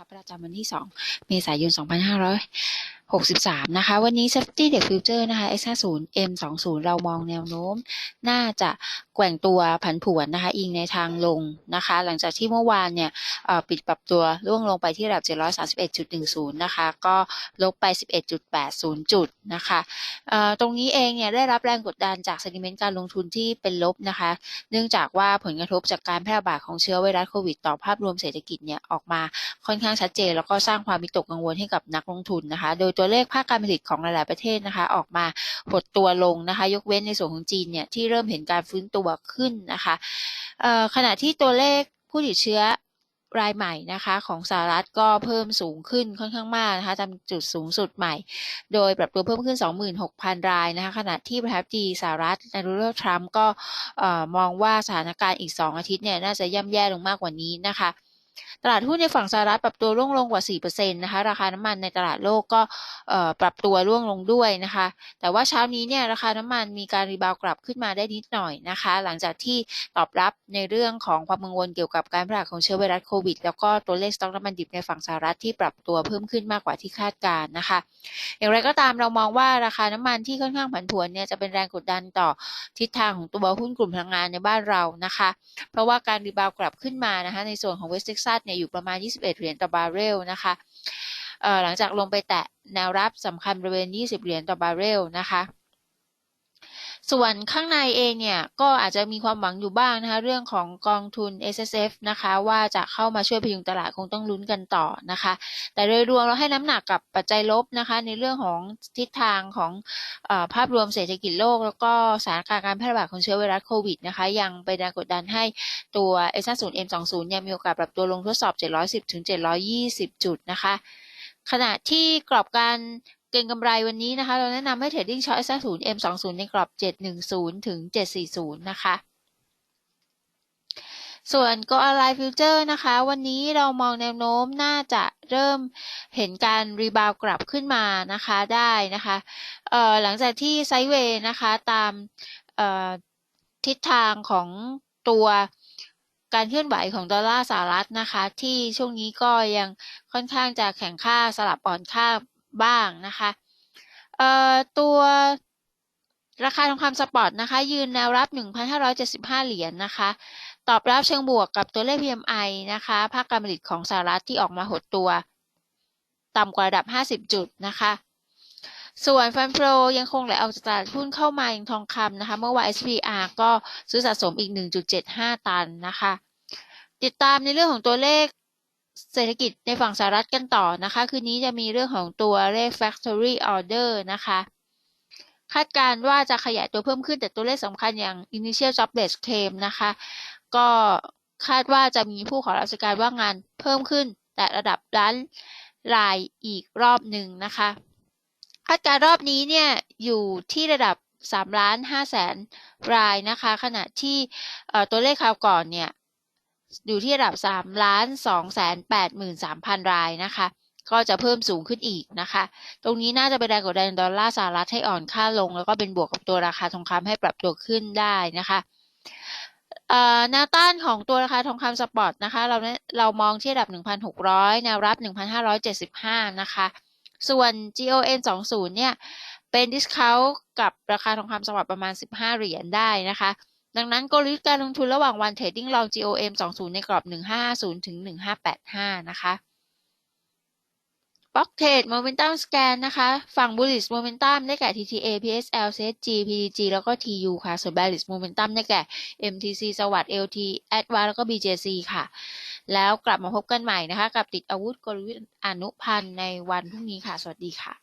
คะประจำวันที่ 2 เมษายน 2 5 5 63 นะคะ วันนี้ Safety Deck Future นะคะ X50 M20 เรามองแนวโน้ม น่าจะแกว่งตัวผันผวนนะคะ อิงในทางลงนะคะ หลังจากที่เมื่อวานเนี่ยปิดปรับตัวร่วงลงไปที่ระดับ 731.10 นะคะ ก็ลบไป 11.80 จุดนะคะตรงนี้เองเนี่ยได้รับแรงกดดันจาก sentiment การลงทุนที่เป็นลบนะคะ เนื่องจากว่าผลกระทบจากการแพร่ระบาดของเชื้อไวรัสโควิดต่อภาพรวมเศรษฐกิจเนี่ยออกมาค่อนข้างชัดเจน แล้วก็สร้างความวิตกกังวลให้กับนักลงทุนนะคะ โดยตัวเลขภาคการผลิตของหลาย ๆ ประเทศนะคะ ออกมาหดตัวลงนะคะ ยกเว้นในส่วนของจีนเนี่ยที่เริ่มเห็นการฟื้นตัวขึ้นนะคะขณะที่ตัวเลขผู้ติดเชื้อรายใหม่นะคะของสหรัฐก็เพิ่มสูงขึ้นค่อนข้างมากนะคะทำจุดสูงสุดใหม่ โดยปรับตัวเพิ่มขึ้น 26,000 รายนะคะขณะที่ประธานาธิบดีสหรัฐนายโดนัลด์ทรัมป์ก็มองว่าสถานการณ์อีก 2 อาทิตย์เนี่ยน่าจะย่ำแย่ลงมากกว่านี้นะคะ ตลาดหุ้นในฝั่งสหรัฐปรับตัวร่วงลงกว่า 4%นะคะ ราคาน้ำมันในตลาดโลกก็ปรับตัวร่วงลงด้วยนะคะ แต่ว่าเช้านี้เนี่ยราคาน้ำมันมีการรีบาวกลับขึ้นมาได้นิดหน่อยนะคะ หลังจากที่ตอบรับในเรื่องของความกังวลเกี่ยวกับการแพร่ของเชื้อไวรัสโควิด แล้วก็ตัวเลขสต็อกน้ำมันดิบในฝั่งสหรัฐที่ปรับตัวเพิ่มขึ้นมากกว่าที่คาดการณ์นะคะ อย่างไรก็ตามเรามองว่าราคาน้ำมันที่ค่อนข้างผันผวนเนี่ยจะเป็นแรงกดดันต่อทิศทางของตัวหุ้นกลุ่มพลังงานในบ้านเรานะคะ เพราะว่าการรีบาวกลับขึ้นมานะคะในส่วนของเวสต์เท็กซัสเนี่ยอยู่ประมาณ 21 เหรียญต่อบาร์เรลนะคะหลังจากลงไปแตะแนวรับสำคัญบริเวณ 20 เหรียญต่อบาร์เรลนะคะ ส่วนข้างในเองเนี่ยก็อาจจะมีความหวังอยู่บ้างนะคะเรื่องของกองทุน S S F นะคะว่าจะเข้ามาช่วยพยุงตลาดคงต้องลุ้นกันต่อนะคะ แต่โดยรวมเราให้น้ำหนักกับปัจจัยลบนะคะ ในเรื่องของทิศทางของอภาพรวมเศรษฐกิจโลก แล้วก็สถานการณ์การแพร่ระบาดของเชื้อไวรัสโควิดนะคะ ยังเป็นกดดันให้ตัว S 5 0 M 2 0ยังมีโอกาสปรับตัวลงทดสอบ 710ถึง720 จุดนะคะขณะที่กรอบการ เก็งกำไรวันนี้นะคะ เราแนะนำให้เทรดดิ้งช็อต S 5 0 M 2 0 ในกรอบ 710 ถึง 740 นะคะ ส่วน Go Align Future นะคะ วันนี้เรามองแนวโน้มน่าจะเริ่มเห็นการรีบาวกลับขึ้นมานะคะได้นะคะเอ่อหลังจากที่ไซด์เวย์นะคะตามเอ่อทิศทางของตัวการเคลื่อนไหวของดอลลาร์สหรัฐนะคะ ที่ช่วงนี้ก็ยังค่อนข้างจะแข็งค่าสลับอ่อนค่า บ้างนะคะตัวราคาทองคำสปอร์ตนะคะ ยืนแนวรับ 1,575 เหรียญนะคะ ตอบรับเชิงบวกกับตัวเลข PMI นะคะ ภาคการผลิตของสหรัฐที่ออกมาหดตัว ต่ำกว่าระดับ 50 จุดนะคะ ส่วนฟันโฟยังคงไหลออกจากตลาดหุ้นเข้ามาอย่างทองคำนะคะ เมื่อวาน SPR ก็ซื้อสะสมอีก 1.75 ตันนะคะ ติดตามในเรื่องของตัวเลข เศรษฐกิจในฝั่งสหรัฐกันต่อนะคะ คืนนี้จะมีเรื่องของตัวเลข factory order นะคะ คาดการณ์ว่าจะขยายตัวเพิ่มขึ้นแต่ตัวเลขสำคัญอย่าง initial jobless claim นะคะ ก็คาดว่าจะมีผู้ขอราชการว่างงานเพิ่มขึ้น แต่ระดับล้านรายอีกรอบหนึ่งนะคะ คาดการรอบนี้เนี่ยอยู่ที่ระดับ3ล้าน5แสนรายนะคะ ขณะที่ตัวเลขคราวก่อนเนี่ย อยู่ที่ระดับ3ล้าน2แสน8หมื่น3พันรายนะคะ ก็จะเพิ่มสูงขึ้นอีกนะคะ ตรงนี้น่าจะเป็นแรงกดดันดอลลาร์สหรัฐให้อ่อนค่าลง แล้วก็เป็นบวกกับตัวราคาทองคำให้ปรับตัวขึ้นได้นะคะแนวต้านของตัวราคาทองคำสปอร์ตนะคะเราเรามองที่ระดับ 1,600 แนวรับ 1,575 นะคะ ส่วน GON 20เนี่ยเป็นดิสคาวกับราคาทองคำสปอร์ตประมาณ 15 เหรียญได้นะคะ ดังนั้นกลยุทธ์การลงทุนระหว่างวันเทรดดิ้งลอง GOM 20 ในกรอบ 1550 ถึง 1585 นะคะบล็อกเทรดโมเมนตัมสแกนนะคะ ฝั่ง bullish momentum ได้แก่ TTA PSL CSG PDG แล้วก็ TU ค่ะ ส่วน bearish momentum ได้แก่ MTC สวัสด์ LT Adva แล้วก็ BJC ค่ะ แล้วกลับมาพบกันใหม่นะคะ กับติดอาวุธกลยุทธ์อนุพันธ์ในวันพรุ่งนี้ค่ะ สวัสดีค่ะ